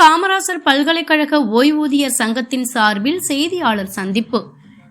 காமராசர் பல்கலைக்கழக ஓய்வூதியர் சங்கத்தின் சார்பில் செய்தியாளர் சந்திப்பு.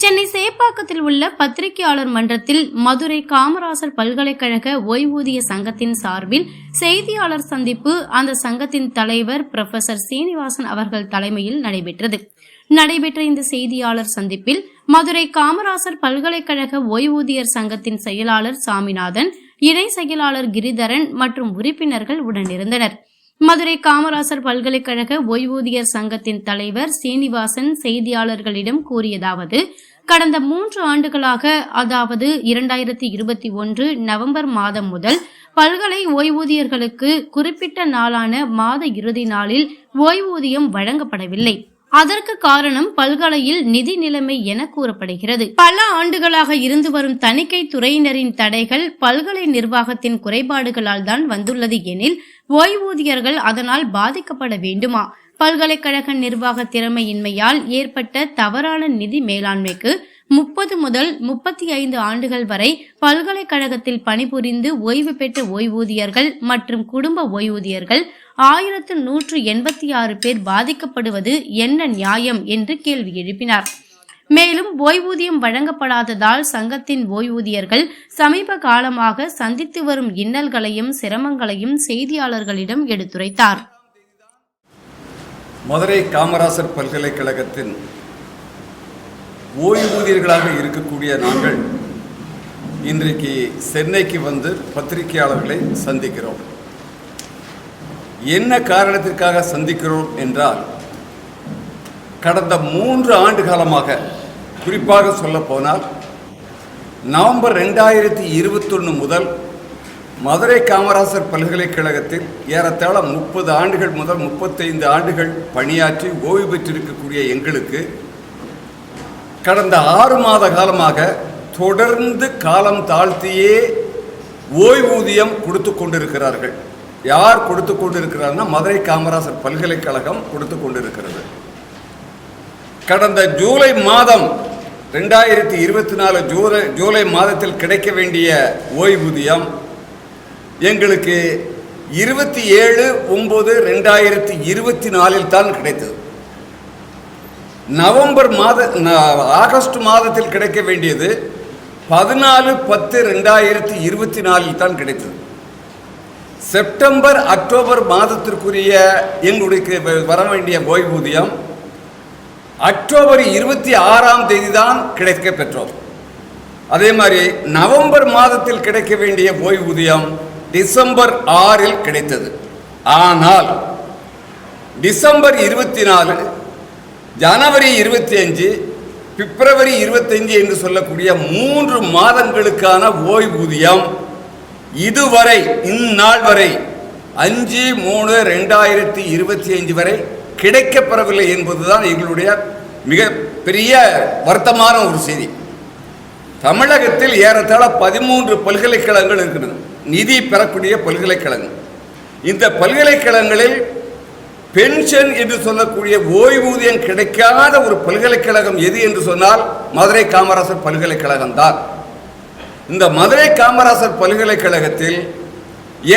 சென்னை சேப்பாக்கத்தில் உள்ள பத்திரிகையாளர் மன்றத்தில் மதுரை காமராசர் பல்கலைக்கழக ஓய்வூதிய சங்கத்தின் சார்பில் செய்தியாளர் சந்திப்பு அந்த சங்கத்தின் தலைவர் புரொஃபசர் சீனிவாசன் அவர்கள் தலைமையில் நடைபெற்றது. நடைபெற்ற இந்த செய்தியாளர் சந்திப்பில் மதுரை காமராசர் பல்கலைக்கழக ஓய்வூதியர் சங்கத்தின் செயலாளர் சாமிநாதன் இணை செயலாளர் கிரிதரன் மற்றும் உறுப்பினர்கள் உடனிருந்தனர். மதுரை காமராசர் பல்கலைக்கழக ஓய்வூதியர் சங்கத்தின் தலைவர் சீனிவாசன் செய்தியாளர்களிடம் கூறியதாவது கடந்த மூன்று ஆண்டுகளாக அதாவது இரண்டாயிரத்தி இருபத்தி ஒன்று நவம்பர் மாதம் முதல் பல்கலை ஓய்வூதியர்களுக்கு குறிப்பிட்ட நாளான மாத இறுதி நாளில் ஓய்வூதியம் வழங்கப்படவில்லை. அதற்கு காரணம் பல்கலையில் நிதி நிலைமை என கூறப்படுகிறது. பல ஆண்டுகளாக இருந்து வரும் தணிக்கை துறையினரின் தடைகள் பல்கலை நிர்வாகத்தின் குறைபாடுகளால் தான் வந்துள்ளது எனில் ஓய்வூதியர்கள் அதனால் பாதிக்கப்பட வேண்டுமா? பல்கலைக்கழக நிர்வாக திறமையின்மையால் ஏற்பட்ட தவறான நிதி மேலாண்மைக்கு முப்பது முதல் முப்பத்தி ஐந்து ஆண்டுகள் வரை பல்கலைக்கழகத்தில் பணிபுரிந்து ஓய்வு பெற்ற ஓய்வூதியர்கள் மற்றும் குடும்ப ஓய்வூதியர்கள் ஆயிரத்து நூற்று எண்பத்தி ஆறு பேர் பாதிக்கப்படுவது என்ன நியாயம் என்று கேள்வி எழுப்பினார். மேலும் ஓய்வூதியம் வழங்கப்படாததால் சங்கத்தின் ஓய்வூதியர்கள் சமீப காலமாக சந்தித்து வரும் இன்னல்களையும் சிரமங்களையும் செய்தியாளர்களிடம் எடுத்துரைத்தார். மதுரை காமராசர் பல்கலைக்கழகத்தின் ஓய்வூதியர்களாக இருக்கக்கூடிய நாங்கள் இன்றைக்கு சென்னைக்கு வந்து பத்திரிகையாளர்களை சந்திக்கிறோம். என்ன காரணத்திற்காக சந்திக்கிறோம் என்றால் கடந்த மூன்று ஆண்டு காலமாக குறிப்பாக சொல்லப்போனால் நவம்பர் ரெண்டாயிரத்தி இருபத்தொன்று முதல் மதுரை காமராசர் பல்கலைக்கழகத்தில் ஏறத்தாழ முப்பது ஆண்டுகள் முதல் முப்பத்தைந்து ஆண்டுகள் பணியாற்றி ஓய்வு பெற்றிருக்கக்கூடிய எங்களுக்கு கடந்த ஆறு மாத காலமாக தொடர்ந்து காலம் தாழ்த்தியே ஓய்வூதியம் கொடுத்து கொண்டிருக்கிறார்கள். யார் கொடுத்து கொண்டிருக்கிறார்னா மதுரை காமராசர் பல்கலைக்கழகம் கொடுத்து கொண்டிருக்கிறது. கடந்த ஜூலை மாதம் ரெண்டாயிரத்தி இருபத்தி நாலு ஜூலை ஜூலை மாதத்தில் கிடைக்க வேண்டிய ஓய்வூதியம் எங்களுக்கு இருபத்தி ஏழு ஒம்பது ரெண்டாயிரத்தி இருபத்தி நாலில் தான் கிடைத்தது. நவம்பர் மாத ஆகஸ்ட் மாதத்தில் கிடைக்க வேண்டியது பதினாலு பத்து ரெண்டாயிரத்தி இருபத்தி நாலில் தான் கிடைத்தது. செப்டம்பர் அக்டோபர் மாதத்திற்குரிய எங்களுக்கு வ- வர வேண்டிய ஓய்வூதியம் அக்டோபர் இருபத்தி ஆறாம் தேதி தான் கிடைக்க பெற்றோம் அதே மாதிரி நவம்பர் மாதத்தில் கிடைக்க வேண்டிய ஓய்வூதியம் டிசம்பர் ஆறில் கிடைத்தது. ஆனால் டிசம்பர் இருபத்தி நாலு ஜனவரி இருபத்தி அஞ்சு பிப்ரவரி இருபத்தஞ்சு என்று சொல்லக்கூடிய மூன்று மாதங்களுக்கான ஓய்வூதியம் இதுவரை இந்நாள் வரை அஞ்சு மூணு ரெண்டாயிரத்தி இருபத்தி அஞ்சு வரை கிடைக்கப்பெறவில்லை என்பதுதான் எங்களுடைய மிக பெரிய வருத்தமான ஒரு செய்தி. தமிழகத்தில் ஏறத்தாழ பதிமூன்று பல்கலைக்கழகங்கள் இருக்கிறது நிதி பெறக்கூடிய பல்கலைக்கழகம் இந்த பல்கலைக்கழகங்களில் பென்ஷன் என்று சொல்லக்கூடிய ஓய்வூதியம் கிடைக்காத ஒரு பல்கலைக்கழகம் எது என்று சொன்னால் மதுரை காமராசர் பல்கலைக்கழகம் தான். இந்த மதுரை காமராசர் பல்கலைக்கழகத்தில்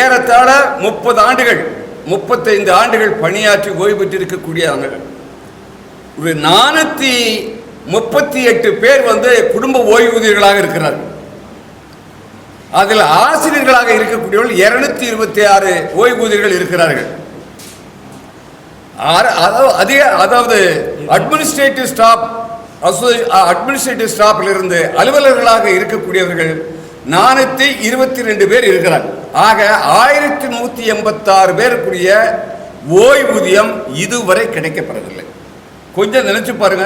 ஏறத்தாழ முப்பது ஆண்டுகள் முப்பத்தைந்து ஆண்டுகள் பணியாற்றி ஓய்வு பெற்றிருக்கக்கூடிய ஒரு நானூற்றி முப்பத்தி எட்டு பேர் வந்து குடும்ப ஓய்வூதியர்களாக இருக்கிறார்கள் அதில் ஆசிரியர்களாக இருக்கக்கூடியவர்கள் இருநூத்தி இருபத்தி ஆறு ஓய்வூதியர்கள் இருக்கிறார்கள். ஆறு- அதாவது அதிக அதாவது அட்மினிஸ்ட்ரேட்டிவ் ஸ்டாஃப் அட்மினிஸ்ட்ரேட்டிவ் ஸ்டாஃபில் இருந்து அலுவலர்களாக இருக்கக்கூடியவர்கள் நானூற்றி இருபத்தி ரெண்டு பேர் இருக்கிறார்கள் ஆக ஆயிரத்தி நூற்றி எண்பத்தாறு பேருக்குரிய ஓய்வூதியம் இதுவரை கிடைக்கப்படவில்லை கொஞ்சம் நினைச்சு பாருங்க.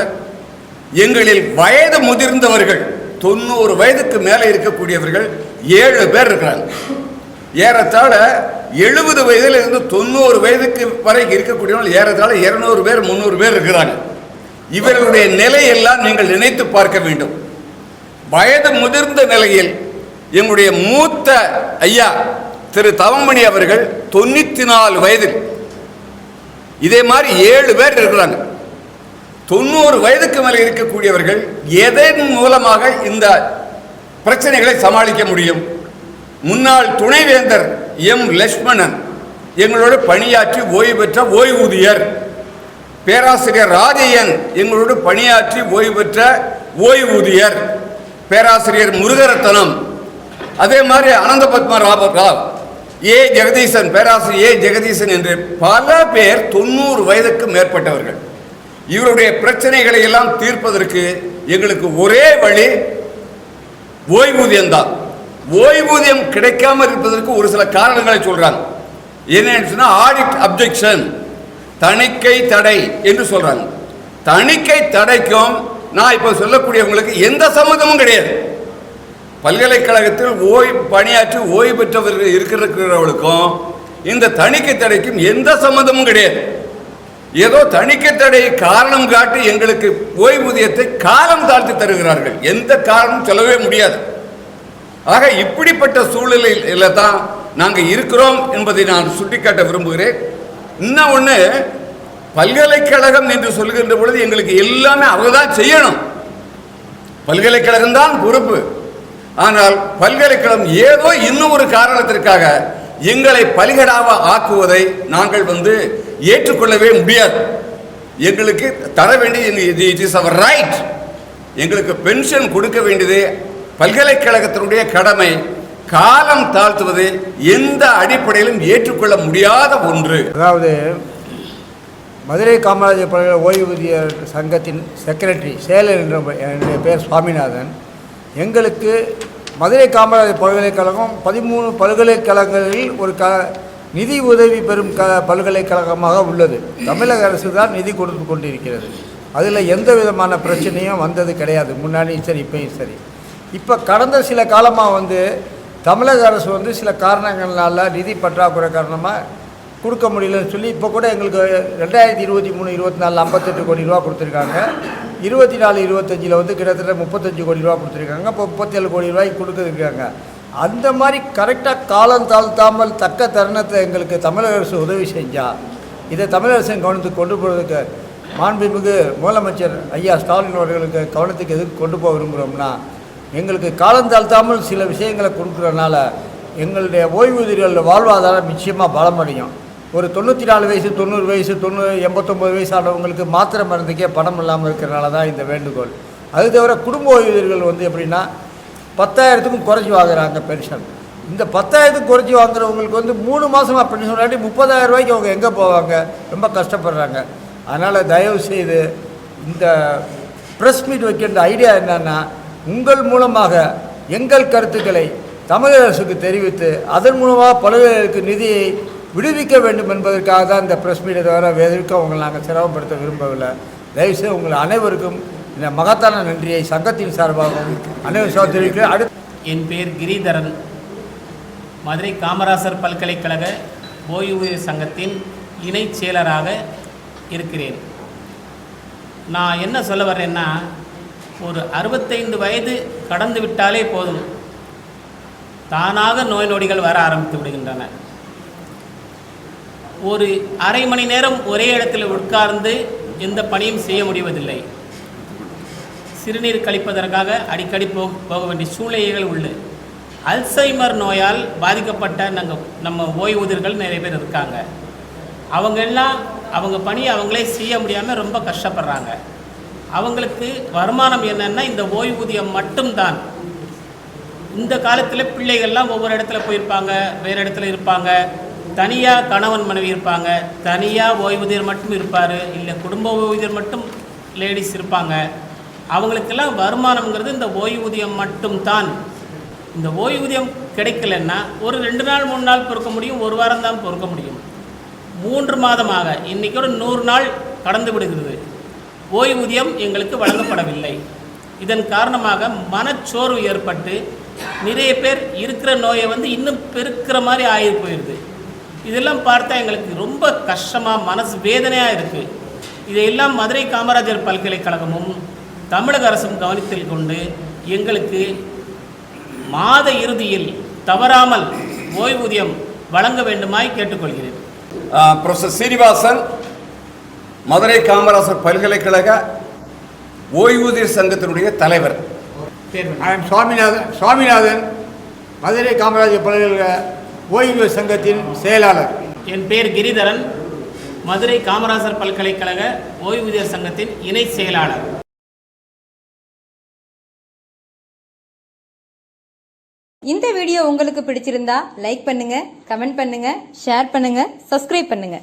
எங்களில் வயது முதிர்ந்தவர்கள் தொண்ணூறு வயதுக்கு மேலே இருக்கக்கூடியவர்கள் ஏழு பேர் இருக்கிறாங்க. ஏறத்தாழ எழுபது வயதில் இருந்து தொண்ணூறு வயதுக்கு வரை இருக்கக்கூடியவர்கள் ஏறத்தாழ இருநூறு பேர் முந்நூறு பேர் இருக்கிறாங்க. இவர்களுடைய நிலையெல்லாம் நீங்கள் நினைத்து பார்க்க வேண்டும். வயது முதிர்ந்த நிலையில் எங்களுடைய மூத்த ஐயா திரு தவமணி அவர்கள் தொண்ணூத்தி நாலு வயதில். இதே மாதிரி ஏழு பேர் இருக்கிறாங்க. தொண்ணூறு வயதுக்கு மேலே இருக்கக்கூடியவர்கள் எதன் மூலமாக இந்த பிரச்சனைகளை சமாளிக்க முடியும்? முன்னாள் துணைவேந்தர் எம் லட்சுமணன் எங்களோடு பணியாற்றி ஓய்வு பெற்ற ஓய்வூதியர். பேராசிரியர் ராஜையன் எங்களோடு பணியாற்றி ஓய்வு பெற்ற ஓய்வூதியர். பேராசிரியர் முருகரத்தனம் அதே மாதிரி அனந்த பத்ம ராவ் ராவ் ஏ ஜெகதீசன் பேராசிரியர் ஏ ஜெகதீசன் என்று பல பேர் தொண்ணூறு வயதுக்கு மேற்பட்டவர்கள். இவருடைய பிரச்சனைகளை எல்லாம் தீர்ப்பதற்கு எங்களுக்கு ஒரே வழி ஓய்வூதியம் தான். ஓய்வூதியம் கிடைக்காம இருப்பதற்கு ஒரு சில காரணங்களை சொல்றாங்க. என்னன்னு சொன்னா ஆடிட் அப்ஜெக்ஷன் தணிக்கை தடை என்று சொல்றாங்க. தணிக்கை தடைக்கும் நான் இப்போ சொல்லக்கூடியவங்களுக்கு எந்த சம்மந்தமும் கிடையாது. பல்கலைக்கழகத்தில் ஓய்வு பணியாற்றி ஓய்வு பெற்றவர்கள் இருக்கிறவர்களுக்கும் இந்த தணிக்கை தடைக்கும் எந்த சம்மந்தமும் கிடையாது. ஏதோ தணிக்கை தடையை காரணம் காட்டி எங்களுக்கு ஓய்வூதியத்தை காலம் தாழ்த்தி தருகிறார்கள். எந்த காரணமும் சொல்லவே முடியாது. ஆக இப்படிப்பட்ட சூழ்நிலையில் தான் நாங்கள் இருக்கிறோம் என்பதை நான் சுட்டிக்காட்ட விரும்புகிறேன். இன்னும் ஒன்று பல்கலைக்கழகம் என்று சொல்கின்ற பொழுது எங்களுக்கு எல்லாமே அவங்க தான் செய்யணும். பல்கலைக்கழகம் தான் பொறுப்பு. ஆனால் பல்கலைக்கழகம் ஏதோ இன்னும் ஒரு காரணத்திற்காக எங்களை பலிகடாவ ஆக்குவதை நாங்கள் வந்து ஏற்றுக்கொள்ளவே முடியாது. எங்களுக்கு தர வேண்டியது இட் இஸ் அவர் ரைட் எங்களுக்கு பென்ஷன் கொடுக்க வேண்டியது பல்கலைக்கழகத்தினுடைய கடமை. காலம் தாழ்த்துவது எந்த அடிப்படையிலும் ஏற்றுக்கொள்ள முடியாத ஒன்று. அதாவது மதுரை காமராஜர் பல்கலை ஓய்வூதியர் சங்கத்தின் செக்ரட்டரி செயலர் என்ற என்னுடைய பேர் சுவாமிநாதன். எங்களுக்கு மதுரை காமராஜர் பல்கலைக்கழகம் பதிமூணு பல்கலைக்கழகங்களில் ஒரு க நிதி உதவி பெறும் க பல்கலைக்கழகமாக உள்ளது. தமிழக அரசு தான் நிதி கொடுத்து கொண்டிருக்கிறது. அதில் எந்த விதமான பிரச்சனையும் வந்தது கிடையாது. முன்னாடியும் சரி இப்பயும் சரி. இப்போ கடந்த சில காலமாக வந்து தமிழக அரசு வந்து சில காரணங்களால் நிதி பற்றாக்குறை காரணமாக கொடுக்க முடியலன்னு சொல்லி இப்போ கூட எங்களுக்கு ரெண்டாயிரத்தி இருபத்தி மூணு இருபத்தி நாலு ஐம்பத்தெட்டு கோடி ரூபா கொடுத்துருக்காங்க. இருபத்தி நாலு இருபத்தஞ்சில் வந்து கிட்டத்தட்ட முப்பத்தஞ்சு கோடி ரூபா கொடுத்துருக்காங்க. இப்போ முப்பத்தேழு கோடி ரூபாய்க்கு கொடுத்துருக்காங்க. அந்த மாதிரி கரெக்டாக காலம் தாழ்த்தாமல் தக்க தருணத்தை எங்களுக்கு தமிழக அரசு உதவி செஞ்சால் இதை தமிழக கவனத்துக்கு கொண்டு போகிறதுக்கு மாண்புமிகு முதலமைச்சர் ஐயா ஸ்டாலின் அவர்களுக்கு கவனத்துக்கு எதுக்கு கொண்டு போக விரும்புகிறோம்னா எங்களுக்கு காலம் தாழ்த்தாமல் சில விஷயங்களை கொடுக்குறதுனால எங்களுடைய ஓய்வூதியர்கள் வாழ்வாதாரம் நிச்சயமாக பலமடையும். ஒரு தொண்ணூற்றி நாலு வயசு தொண்ணூறு வயசு தொண்ணூறு எண்பத்தொம்பது வயசு ஆனவங்களுக்கு மாத்திரை மருந்துக்கே பணம் இல்லாமல் இருக்கிறனால தான் இந்த வேண்டுகோள். அது தவிர குடும்ப ஓய்வூதியர்கள் வந்து எப்படின்னா பத்தாயிரத்துக்கும் குறைச்சி வாங்குறாங்க பென்ஷன். இந்த பத்தாயிரத்துக்கு குறைச்சி வாங்குறவங்களுக்கு வந்து மூணு மாதமாக பென்ஷன் இல்லாட்டி முப்பதாயிரம் ரூபாய்க்கு அவங்க எங்கே போவாங்க? ரொம்ப கஷ்டப்படுறாங்க. அதனால் தயவு செய்து இந்த ப்ரெஸ் மீட் வைக்கின்ற ஐடியா என்னன்னா உங்கள் மூலமாக எங்கள் கருத்துக்களை தமிழக அரசுக்கு தெரிவித்து அதன் மூலமாக பல்வேறு நிதியை விடுவிக்க வேண்டும் என்பதற்காக தான் இந்த ப்ரெஸ் மீட்டை தவிர வேதற்கு உங்களை நாங்கள் சிரமப்படுத்த விரும்பவில்லை. தயவுசெய்து உங்கள் அனைவருக்கும் இந்த மகத்தான நன்றியை சங்கத்தின் சார்பாகவும் அனைவரும் தெரிவிக்கிறேன் அடுத்து என் பேர் கிரிதரன். மதுரை காமராசர் பல்கலைக்கழக ஓய்வூதிய சங்கத்தின் இணைச் செயலராக இருக்கிறேன். நான் என்ன சொல்ல வர்றேன்னா ஒரு அறுபத்தைந்து வயது கடந்து விட்டாலே போதும். தானாக நோய் நொடிகள் வர ஆரம்பித்து விடுகின்றன. ஒரு அரை மணி நேரம் ஒரே இடத்தில் உட்கார்ந்து எந்த பணியும் செய்ய முடிவதில்லை. சிறுநீர் கழிப்பதற்காக அடிக்கடி போக போக வேண்டிய சூழ்நிலைகள் உண்டு. அல்சைமர் நோயால் பாதிக்கப்பட்ட நாங்கள் நம்ம ஓய்வூதியர்கள் நிறைய பேர் இருக்காங்க. அவங்க எல்லாம் அவங்க பணியை அவங்களே செய்ய முடியாமல் ரொம்ப கஷ்டப்படுறாங்க. அவங்களுக்கு வருமானம் என்னென்னா இந்த ஓய்வூதியம் மட்டும்தான். இந்த காலத்தில் பிள்ளைகள்லாம் ஒவ்வொரு இடத்துல போயிருப்பாங்க வேறு இடத்துல இருப்பாங்க. தனியாக கணவன் மனைவி இருப்பாங்க. தனியாக ஓய்வூதியர் மட்டும் இருப்பார். இல்லை குடும்ப ஓய்வூதியர் மட்டும் லேடிஸ் இருப்பாங்க. அவங்களுக்கெல்லாம் வருமானம்ங்கிறது இந்த ஓய்வூதியம் மட்டும்தான். இந்த ஓய்வூதியம் கிடைக்கலன்னா ஒரு ரெண்டு நாள் மூணு நாள் பொறுக்க முடியும். ஒரு வாரம் தான் பொறுக்க முடியும். மூன்று மாதமாக இன்றைக்கூட நூறு நாள் கடந்து விடுகிறது. ஓய்வூதியம் எங்களுக்கு வழங்கப்படவில்லை. இதன் காரணமாக மனச்சோர்வு ஏற்பட்டு நிறைய பேர் இருக்கிற நோயை வந்து இன்னும் பெருக்கிற மாதிரி ஆகி போயிடுது இதெல்லாம் பார்த்தா எங்களுக்கு ரொம்ப கஷ்டமாக மனசு வேதனையாக இருக்குது இதையெல்லாம் மதுரை காமராஜர் பல்கலைக்கழகமும் தமிழக அரசும் கவனத்தில் கொண்டு எங்களுக்கு மாத இறுதியில் தவறாமல் ஓய்வூதியம் வழங்க வேண்டுமாய் கேட்டுக்கொள்கிறேன். ப்ரொஃபசர் சீனிவாசன் மதுரை காமராசர் பல்கலைக்கழக ஓய்வூதியர் சங்கத்தினுடைய தலைவர். ஐ எம் சுவாமிநாதன் சுவாமிநாதன் மதுரை காமராஜர் பல்கலைக்கழக ஓய்வு சங்கத்தின் செயலாளர். என் பேர் கிரிதரன். மதுரை காமராசர் பல்கலைக்கழக ஓய்வூதியர் சங்கத்தின் இணை செயலாளர். இந்த வீடியோ உங்களுக்கு பிடிச்சிருந்தா லைக் பண்ணுங்க கமெண்ட் பண்ணுங்க ஷேர் பண்ணுங்க சப்ஸ்கிரைப் பண்ணுங்க.